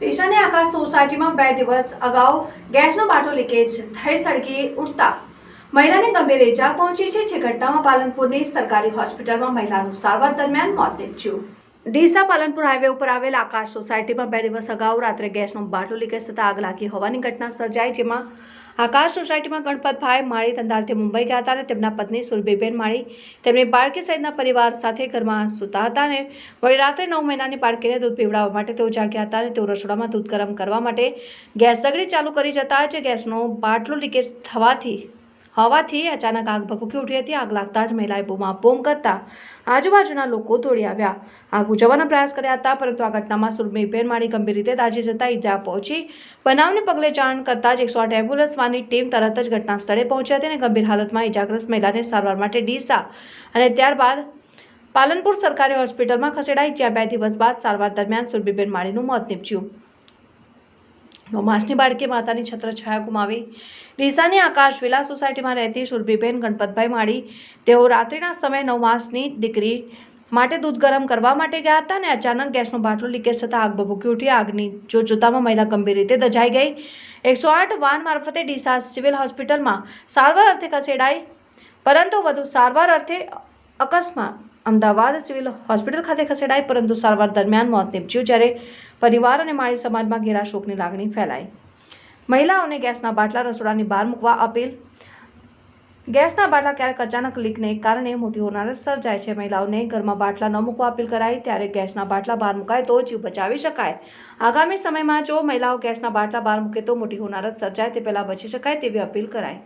ડીસાની આકાશ સોસાયટીમાં બે દિવસ અગાઉ ગેસનો બાટલો લીકેજ, થઈ સળગી ઉઠતા મહિલાને ગંભીર ઇજા પહોંચી છે. જે ઘટનામાં પાલનપુરની સરકારી હોસ્પિટલમાં મહિલાનું સારવાર દરમિયાન મોત નીપજ્યું. ડીસા પાલનપુર હાઈવે ઉપર આવેલ આકાશ સોસાયટીમાં બે દિવસ અગાઉ રાત્રે ગેસનો બાટલો લીકેજ થતાં આગ લાગી હોવાની ઘટના સર્જાઈ જેમાં આકાશ સોસાયટીમાં ગણપતભાઈ માળી તંદારથી મુંબઈ ગયા હતા અને તેમના પત્ની સુરભીબેન માળી તેમની બાળકી સહિતના પરિવાર સાથે ઘરમાં સૂતા હતા અને વળી રાત્રે નવ મહિનાની બાળકીને દૂધ પીવડાવવા માટે તેઓ જાગ્યા હતા અને તેઓ રસોડામાં દૂધ ગરમ કરવા માટે ગેસ સગડી ચાલુ કરી જતા જ ગેસનો બાટલો લીકેજ થવાથી હોવાથી અચાનક આગ ભભૂકી ઉઠી હતી. આગ લાગતા જ મહિલાએ બૂમાબૂમ કરતા આજુબાજુના લોકો દોડી આવ્યા. આગ બુઝાવવાનો પ્રયાસ કર્યા હતા, પરંતુ આ ઘટનામાં સુરભીબેન માળી ગંભીર રીતે દાજી જતા ઈજા પહોંચી. બનાવને પગલે જાણ કરતા જ એકસો આઠ એમ્બ્યુલન્સ વાનની ટીમ તરત જ ઘટના સ્થળે પહોંચી હતી અને ગંભીર હાલતમાં ઈજાગ્રસ્ત મહિલાને સારવાર માટે ડીસા અને ત્યારબાદ પાલનપુર સરકારી હોસ્પિટલમાં ખસેડાઈ, જ્યાં બે દિવસ બાદ સારવાર દરમિયાન સુરભીબેન માળીનું મોત નીપજ્યું. નવ માસની બાળકી માતાની છત્રછાયા ગુમાવી. ડીસાની આકાશ વિલા સોસાયટીમાં રહેતી સુરભીબેન ગણપતભાઈ માળી તેઓ રાત્રિના સમયે નવ માસની દીકરી માટે દૂધ ગરમ કરવા માટે ગયા હતા અને અચાનક ગેસનો બાટલો લીકેજ થતાં આગ ભભૂકી ઉઠી. આગની જો જોતામાં મહિલા ગંભીર રીતે દજાઈ ગઈ. એકસો આઠ વાન મારફતે ડીસા સિવિલ હોસ્પિટલમાં સારવાર અર્થે ખસેડાઈ. પરંતુ વધુ સારવાર અર્થે અકસ્માત. અમદાવાદ સિવિલ હોસ્પિટલ ખાતે ખસેડાઈ, પરંતુ સારવાર દરમિયાન મોત નીપજ્યું જ્યારે પરિવાર અને માળી સમાજમાં ઘેરા શોકની લાગણી ફેલાઈ. મહિલાઓને ગેસના બાટલા રસોડાની બહાર મૂકવા અપીલ. ગેસના બાટલા ક્યારેક અચાનક લીકને કારણે મોટી હોનારત સર્જાય છે. મહિલાઓને ઘરમાં બાટલા ન મૂકવા અપીલ કરાઈ, ત્યારે ગેસના બાટલા બહાર મુકાય તો જીવ બચાવી શકાય. આગામી સમયમાં જો મહિલાઓ ગેસના બાટલા બહાર મૂકે તો મોટી હોનારત સર્જાય, તે પહેલાં બચી શકાય તેવી અપીલ કરાઈ.